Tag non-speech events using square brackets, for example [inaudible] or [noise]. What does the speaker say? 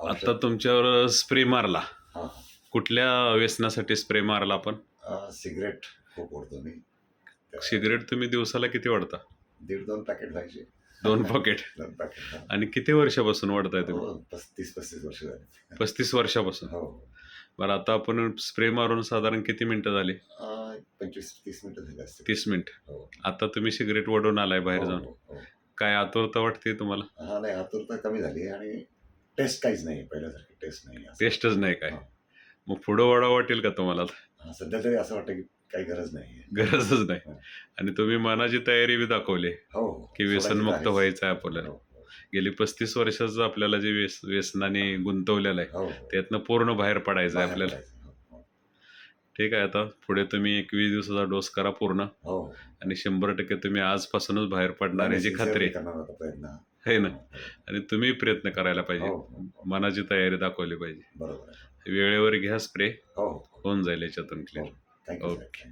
आता तुमच्यावर स्प्रे मारला. हां. कुठल्या व्यसनासाठी स्प्रे मारला आपण? सिगरेट खूप ओढतो मी. सिगरेट तुम्ही दिवसाला किती वाढता दीड दोन पॅकेट जायचे दोन पॉकेट [laughs] दोन पॅकेट आणि किती वर्षापासून वाढताय तुम्ही? हो पस्तीस पस्तीस वर्ष झाली. पस्तीस वर्षापासून? हो. बरं आता आपण स्प्रे मारून साधारण किती मिनिटं झाली? अं, पंचवीस तीस मिनिटं झाली असतील. तीस मिनिट. हो. आता तुम्ही सिगरेट वडून आलाय बाहेर हो, जाऊन. हो, हो. काय आतुरता वाटते तुम्हाला? हा नाही आतुरता कमी झाली आणि टेस्ट काहीच नाही पहिल्यासारखी टेस्ट नाही. टेस्टच नाही काय हा. मग पुढं वडा वाटेल का तुम्हाला हा, सध्या तरी असं वाटतं की काही गरज नाही गरजच नाही हा. आणि तुम्ही मनाची तयारी बी दाखवली हो हो. की व्यसनमुक्त सोडायचं व्हायचं आहे. आपल्याला हो, गेली पस्तीस वर्षाचं आपल्याला जे व्यस व्यसनाने गुंतवलेलं आहे हो, हो. त्यातनं पूर्ण बाहेर पडायचं आहे बाहेर आपल्याला पडायचं. हो, ठीक आहे आता पुढे तुम्ही एकवीस दिवसाचा डोस करा पूर्ण हो हो. आणि शंभर टक्के तुम्ही आजपासूनच बाहेर पडणार याची खात्री sincerely करणार होता प्रयत्न [laughs] आहे ना? आणि तुम्ही प्रयत्न करायला पाहिजे. हो. मनाची तयारी दाखवली पाहिजे. बरोबर वेळेवर घ्या स्प्रे. हो हो. होऊन जाईल याच्यातून क्लिअर ओके.